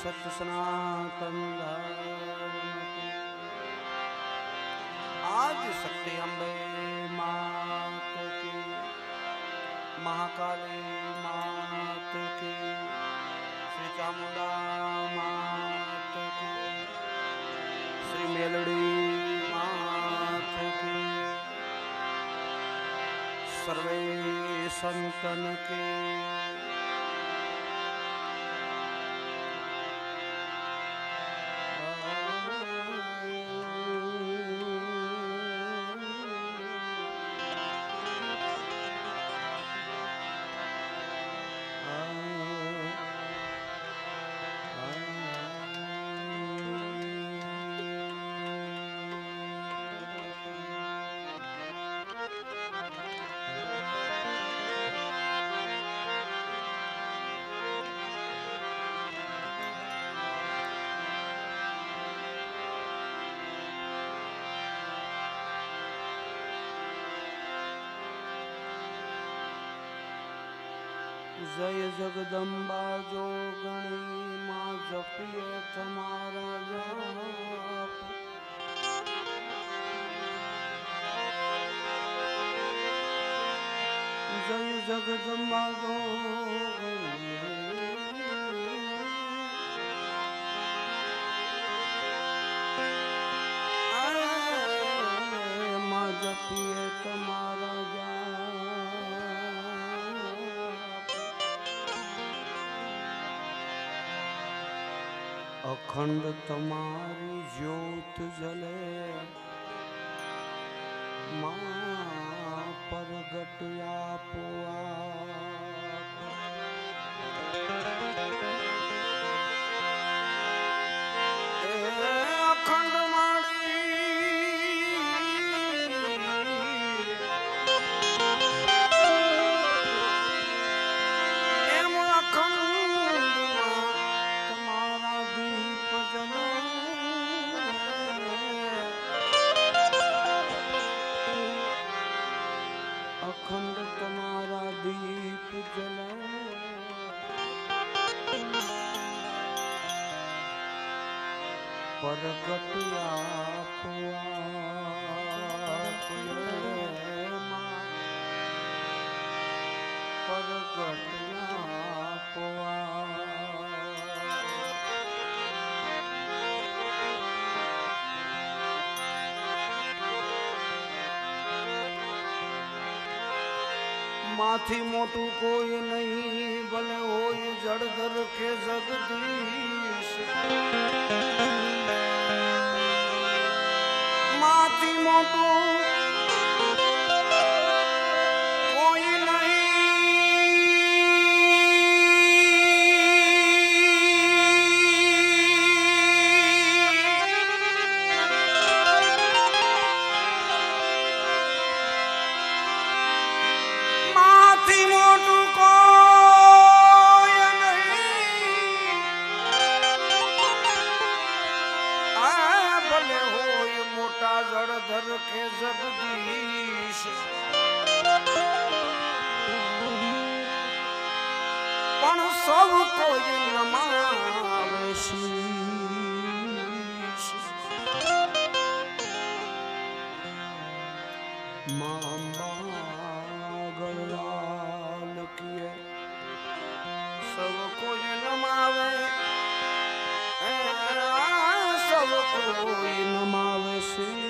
સત્ય સનાતન ધર્મ કી આજ શક્તિ અંબે માત કી મહાકાલી માત કી શ્રી ચામુંડા માત કી શ્રી મેલડી માત કી જય જગદંબા જોગણી માં જપીએ તમારા જાપ. જય જગદંબા જો જપીએ તમારા અખંડ તમારી જ્યોત જલે. મા પ્રગટ આપો માથી મોટું કોઈ નહીં ભલે હોય જળધર કે જગદીશ. માથી મોટું કે જગદીશ. પણ સૌ કોઈ નમાવે કોઈ નમાવે એ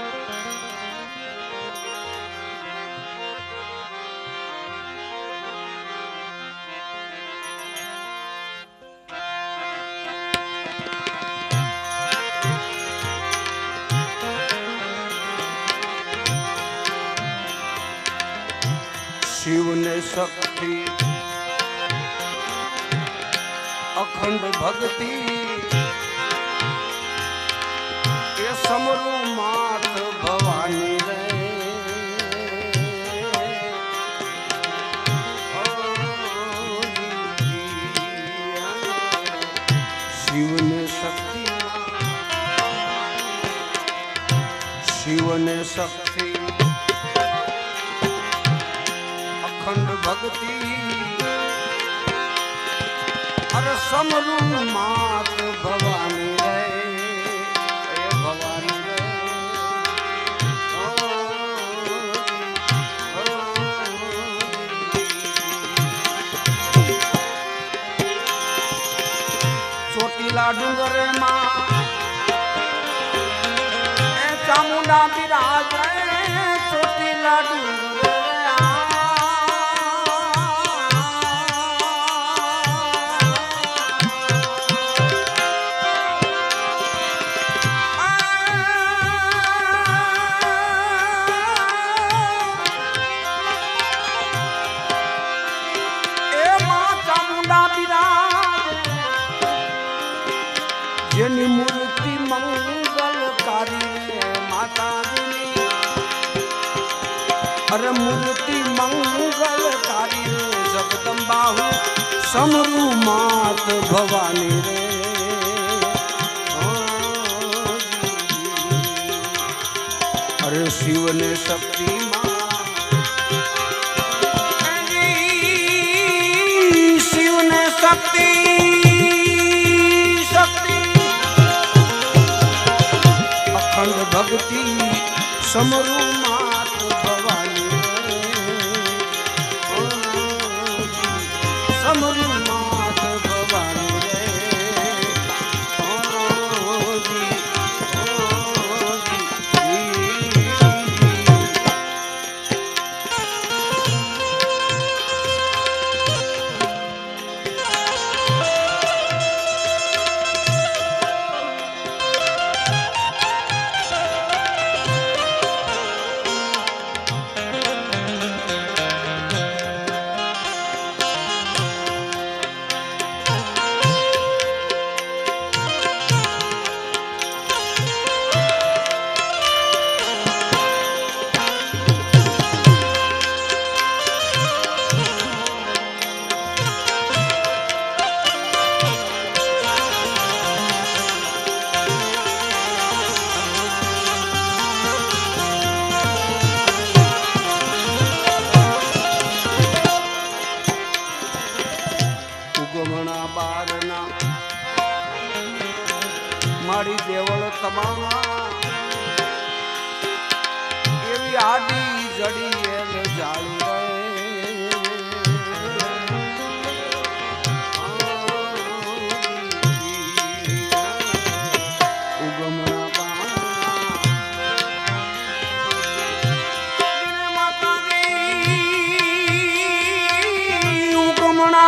કિએ જગદંબા ગળવાલિયા શિવને શક્તિ અખંડ ભક્તિ એ સમરું માત ભવાની રે શિવને શક્તિ શિવને શક્તિ ભક્તિ. અરે સમરું માત ભવાની રે ભવાની ચોટીલા ડુંગરમાં ચામુંડા બિરાજ. અરે મૂર્તિ મંગલકારી રે જગદંબાહુ સમરૂ માત ભવાની રે અરે શિવને શક્તિ શિવને શક્તિ શક્તિ અખંડ ભક્તિ સમરૂ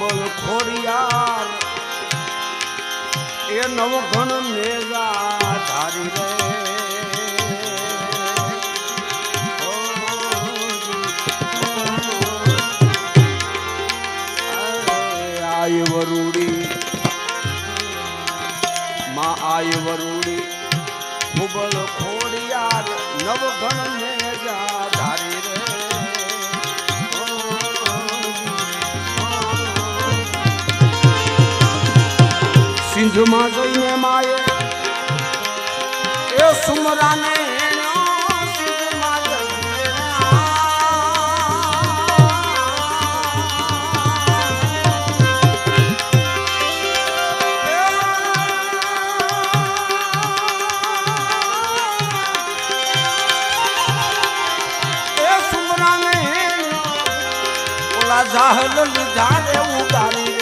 માં ખોરિયાર એ નવઘણ મેગા ધારી રે. આય વરુડી. માં આય વરુડી. ખુબળ ખોડિયાર નવઘણ મેગા ધારી સિંધમાં જઈને માએ. એ સુમરાને જાહલ લીધા રે ઉગારી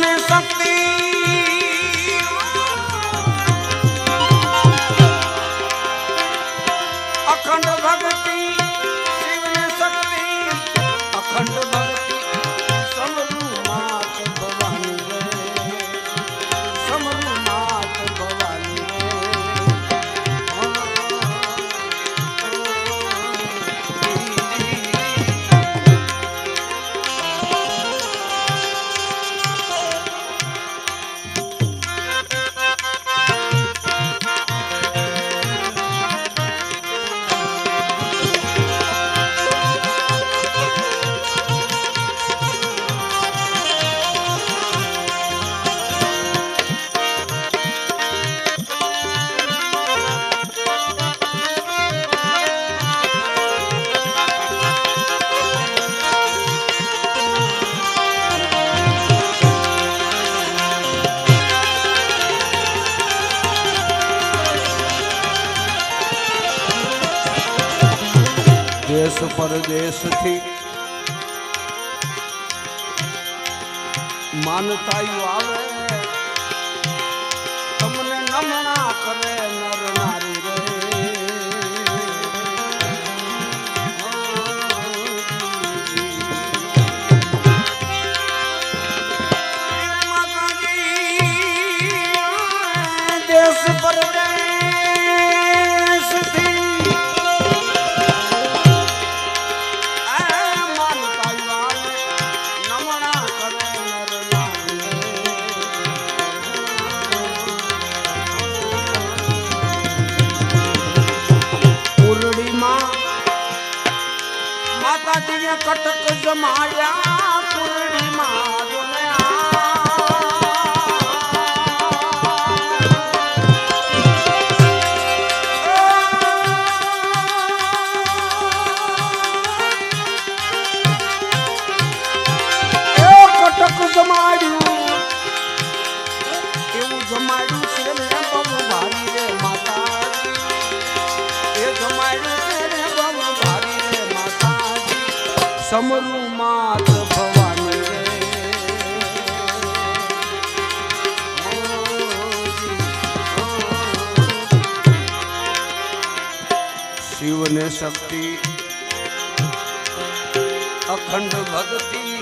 દેશ પરદેશથી માનતાયું આવે તમને નમણા કરે કટક જમાડ્યા. સમરું માત ભવાની શિવને શક્તિ અખંડ ભક્તિ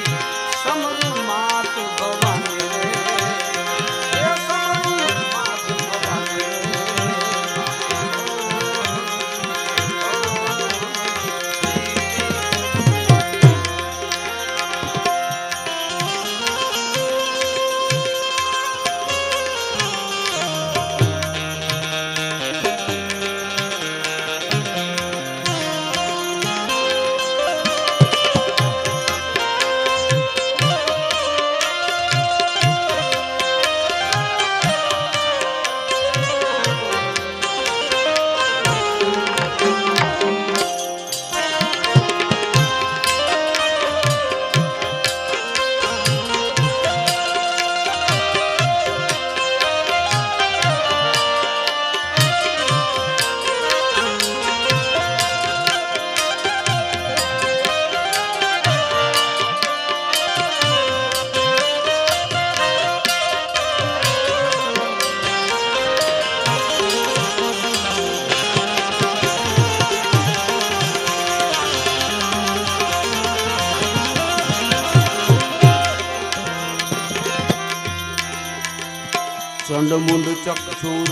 चंड चंडमुंड चकचूर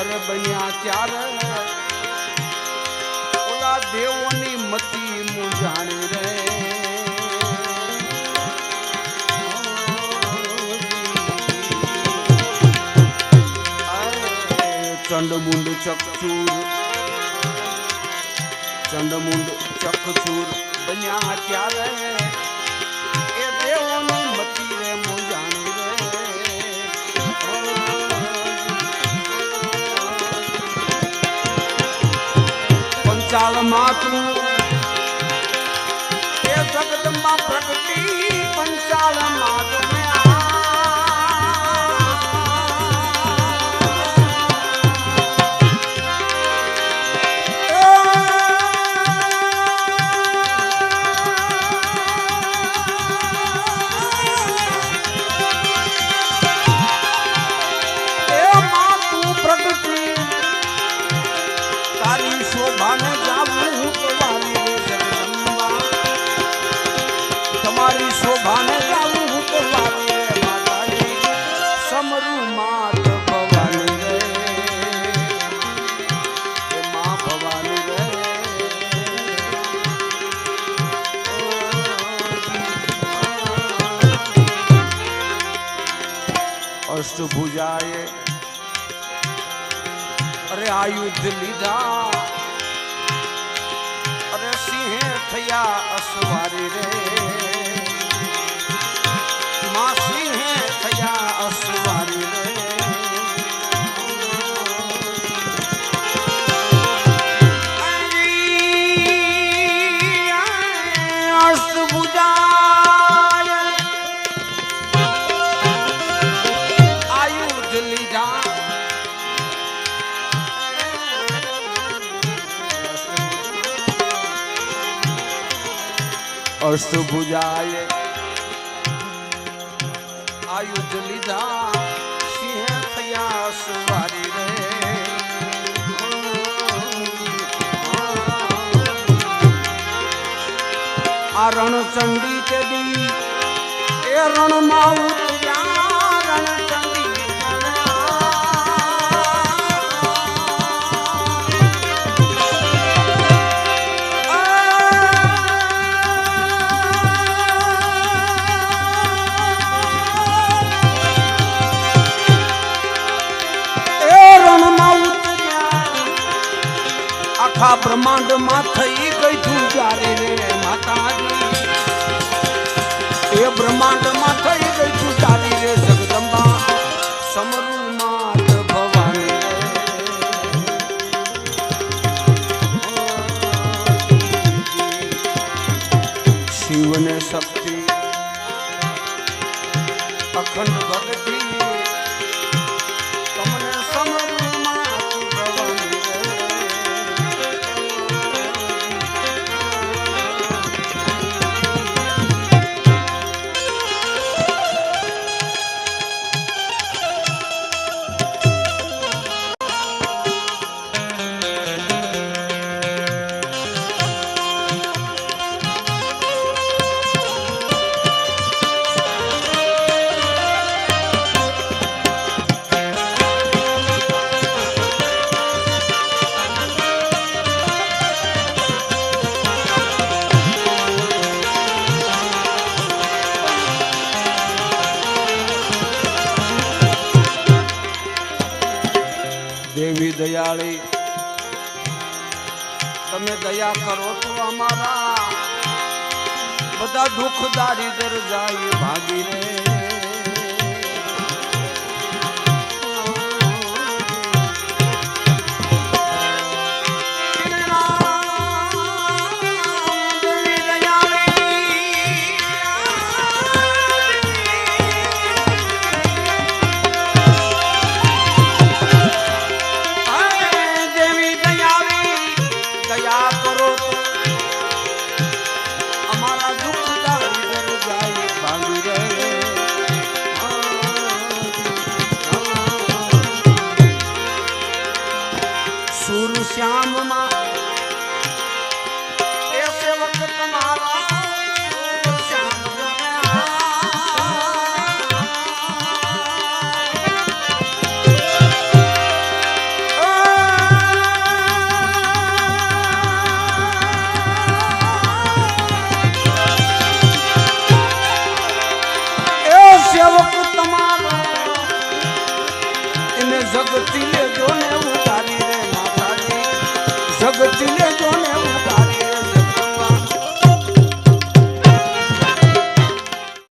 अरे बनिया चार ओला देवनी मती मुझाणी रे। चंड चंडमुंड चकचूर चंडमुंड चकचूर बनिया चार રે પંચાલ માતું સમરું માત ભવાની રે એ મા ભવાની રે અષ્ટભુજાએ અરે આયુધ લીધા અરે અષ્ટભુજાએ આયુધ લીધા સિંહ થયા સુવારી રે. આ રણચંડી બ્રહ્માંડમાં થઈ ગઈ તું જ્યારે રે માતાજી. એ બ્રહ્માંડમાં થઈ દેવી દયાળી. તમે દયા કરો તો અમારા બધા દુઃખ દારિદર જાય ભાગી રે.